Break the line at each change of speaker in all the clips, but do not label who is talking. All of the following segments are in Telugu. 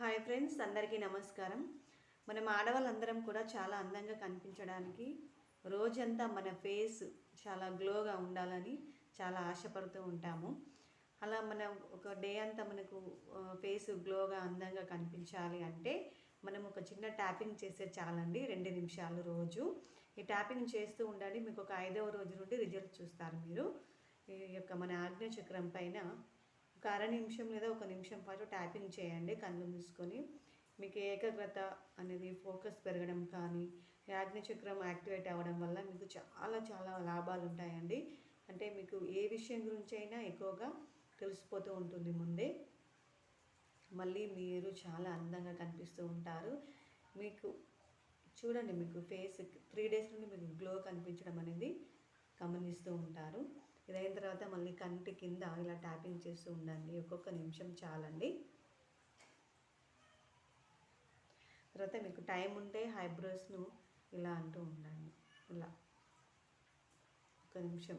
హాయ్ ఫ్రెండ్స్ అందరికీ నమస్కారం. మనం ఆడవాళ్ళందరం కూడా చాలా అందంగా కనిపించడానికి రోజంతా మన ఫేస్ చాలా గ్లోగా ఉండాలని చాలా ఆశపడుతూ ఉంటాము. అలా మనం ఒక డే అంతా మనకు ఫేస్ గ్లోగా అందంగా కనిపించాలి అంటే మనం ఒక చిన్న ట్యాపింగ్ చేస్తే చాలండి రెండు నిమిషాలు రోజు. ఈ ట్యాపింగ్ చేస్తూ ఉండాలి మీకు ఒక ఐదవ రోజు నుండి రిజల్ట్ చూస్తారు మీరు. ఈ యొక్క మన ఆజ్ఞ చక్రం పైన ఒక అర నిమిషం లేదా ఒక నిమిషం పాటు ట్యాపింగ్ చేయండి కళ్ళు మూసుకొని. మీకు ఏకాగ్రత అనేది ఫోకస్ పెరగడం కానీ యాజ్ఞ చక్రం యాక్టివేట్ అవ్వడం వల్ల మీకు చాలా చాలా లాభాలు ఉంటాయండి. అంటే మీకు ఏ విషయం గురించి అయినా ఎక్కువగా తెలిసిపోతూ ఉంటుంది ముందే. మళ్ళీ మీరు చాలా అందంగా కనిపిస్తూ ఉంటారు. మీకు చూడండి మీకు ఫేస్ త్రీ డేస్ నుండి మీకు గ్లో కనిపించడం అనేది గమనిస్తూ ఉంటారు. ఇదైన తర్వాత మళ్ళీ కంటి కింద ఇలా ట్యాపింగ్ చేస్తూ ఉండండి. ఒక్కొక్క నిమిషం చాలండి. తర్వాత మీకు టైం ఉంటే హైబ్రోస్ను ఇలా అంటూ ఉండండి. ఇలా. ఒక నిమిషం.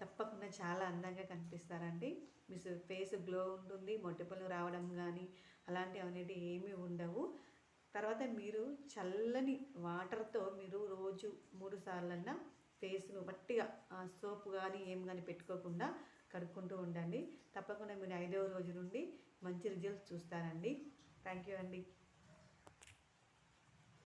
తప్పకుండా చాలా అందంగా కనిపిస్తారండి. మీ ఫేస్ గ్లో ఉంటుంది మొటిమలు రావడం కానీ అలాంటివి అనేవి ఏమీ ఉండవు. తర్వాత మీరు చల్లని వాటర్తో మీరు రోజు మూడు సార్లన్నా ఫేస్ను గట్టిగా సోప్ కానీ ఏం కానీ పెట్టుకోకుండా కడుక్కుంటూ ఉండండి. తప్పకుండా మీరు ఐదవ రోజు నుండి మంచి రిజల్ట్స్ చూస్తారండి. థ్యాంక్ యూ అండి.